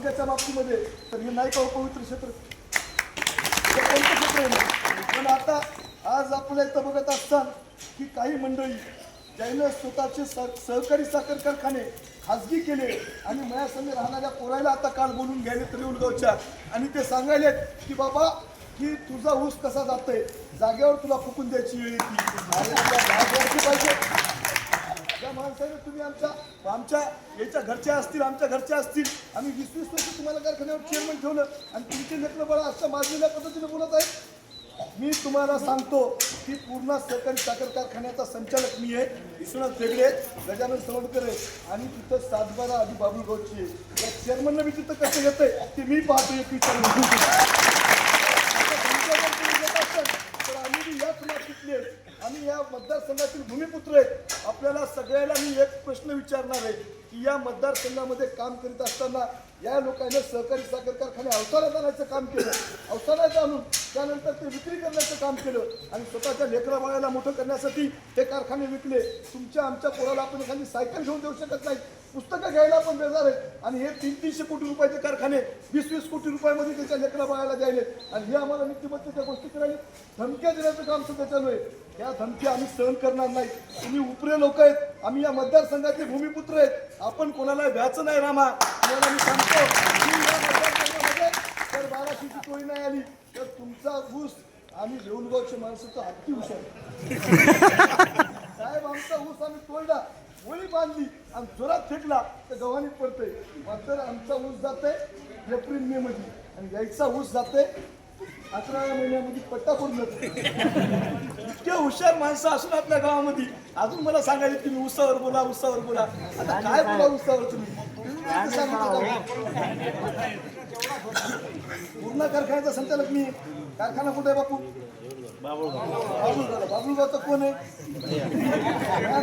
आरोग्याच्या बाबतीमध्ये तर हे नाही का पवित्र क्षेत्र? कोणतं क्षेत्र आहे? पण आता आज आपल्या इथं बघत असताना की काही मंडळी ज्यानं स्वतःचे सह- सहकारी साखर कारखाने खाजगी केले आणि माझ्यासंग राहणाऱ्या पोरायला आता काल बोलून घ्यायले त्रिवलगावच्या आणि ते सांगायलेत की बाबा की तुझा ऊस कसा जातोय? जागेवर तुला फुकून द्यायची वेळ येते. पाहिजे. त्या माणसाने तुम्ही आमच्या आमच्या याच्या घरच्या असतील आमच्या घरच्या असतील आम्ही वीस वीस वर्ष तुम्हाला कारखान्यावर चेअरमन ठेवलं आणि तुमचे लेकरं बाळा असं माजलेल्या पद्धतीने बोलत आहे मी तुम्हाला सांगतो की पूर्ण सहकारी साखर कारखान्याचा संचालक मी आहे विश्वनाथ बेगडे गजानन सवडकर आहे आणि तिथं सातबारा आधी बाबुळगावची आहे. या चेअरमनला मी तिथं कसं येतंय ते मी पाहतो एक विचार तर आम्ही बी याच मातीतले आहेत. आम्ही या मतदारसंघातील भूमिपुत्र आहेत आपल्याला सगळ्याला मी एक प्रश्न विचारणार आहे की या मतदारसंघामध्ये काम करीत असताना या लोकांनी सहकारी साखर कारखाने अवसारात आणायचं काम केलं. अवसारात आणून त्यानंतर ते विक्री करण्याचं काम केलं आणि स्वतःच्या लेकरा बाळाला मोठं करण्यासाठी हे कारखाने विकले. तुमच्या आमच्या पोराला आपण एखादी सायकल घेऊन देऊ शकत नाही पुस्तकं घ्यायला पण बेजार आहेत. आणि हे तीन तीनशे कोटी रुपयाचे कारखाने वीस वीस कोटी रुपयामध्ये त्याच्या लेकरा बाळाला द्यायले आणि हे आम्हाला नीतिमत्तेच्या गोष्टी करायला धमक्या देण्याचं काम सुद्धा चालू आहे. या धमक्या आम्ही सहन करणार नाही. तुम्ही उपरे लोक आहेत. आम्ही या मतदारसंघातले भूमिपुत्र आहेत. आपण कोणाला व्याचं नाही रामा. तुम्हाला मी सांगतो. की या मतदारसंघामध्ये जर बाराशेची टोळी नाही आली. तर तुमचा ऊस आम्ही रेवलगावचे माणसं तर हत्ती ऊस साहेब आमचा ऊस आम्ही तोडला गोळी बांधली आणि जोरात फेकला तर गव्हाणी पडतंय. मात्र आमचा ऊस जातोय एप्रिल मे मध्ये. आणि यायचा ऊस जातोय अकराव्या महिन्यामध्ये पट्टा जातो. इतके हुशार माणसं असून आपल्या गावामध्ये. अजून मला सांगायचे की मी उसावर बोला उसावर बोला. आता काय बोला उसावर तुम्ही? तुम्ही? पूर्ण कारखान्याचा संचालक मी. कारखाना कुठे आहे बापू? बाबुलगाव बाबुलगावचं कोण आहे?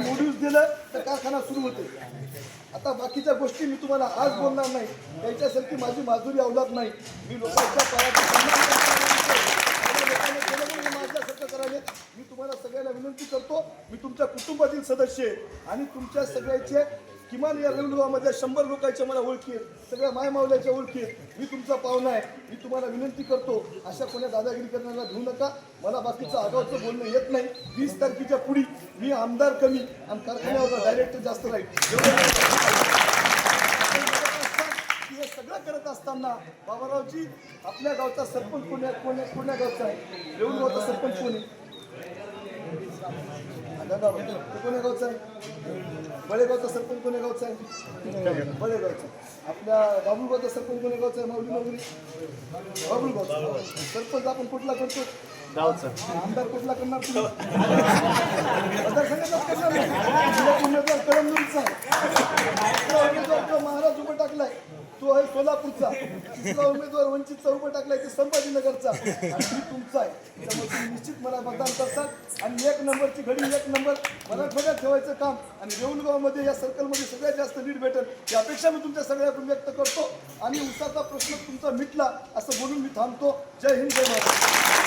नोटीस दिलं तर कारखाना सुरू होते. आता बाकीच्या गोष्टी मी तुम्हाला आज बोलणार नाही. त्याच्यासारखी माझी माजुरी अवलात नाही. मी लोकांच्या मी तुम्हाला सगळ्यांना विनंती करतो मी तुमच्या कुटुंबातील सदस्य आहे. आणि तुमच्या सगळ्याचे किमान या रेल्वेगावामधल्या शंभर लोकांच्या मला ओळखी सगळ्या मायमावल्याच्या ओळखी आहेत मी तुमचा पाहुणा आहे. मी तुम्हाला विनंती करतो अशा कोण्या दादागिरी करण्याला घेऊ नका. मला बाकीचं आगावचं बोलणं येत नाही. वीस तारखेच्या पुढी मी आमदार कमी आणि कारखान्यावर डायरेक्टर जास्त राहील. हे सगळं करत असताना बाबारावजी आपल्या गावचा सरपंच कोण्या कोण्या कोण्या गावचा आहे? येऊन गावचा सरपंच कोण दादा तो कोण्या गावचा आहे बळेगावचा सरपंच कोण्या गावचा आहे बळेगावचा आपल्या बाबुलगावचा सरपंच कोण्या गावचा आहे माऊली माऊली बाबुलगावचा सरपंच आपण कुठला करतो गावचा आमदार कुठला करणार तुम्ही मतदारसंघाचाच करणार नाही. जिल्ह्यात उमेदवार कळमनुरीचा आहे दुसरा उमेदवार जो महाराज उभं टाकलाय तो आहे सोलापूरचा तिसरा उमेदवार वंचित चौक टाकलाय ते संभाजीनगरचा. आणि तुमचा आहे. त्यामुळे तुम्ही निश्चित मला मतदान करतात आणि एक नंबरची घडी एक नंबर मराठवाड्यात ठेवायचं काम. आणि रेवणगावमध्ये या सर्कलमध्ये सगळ्यात जास्त लीड भेटेल. ही अपेक्षा मी तुमच्या सगळ्याकडून व्यक्त करतो. आणि उसाचा प्रश्न तुमचा मिटला असं बोलून मी थांबतो. जय हिंद जय महाराष्ट्र.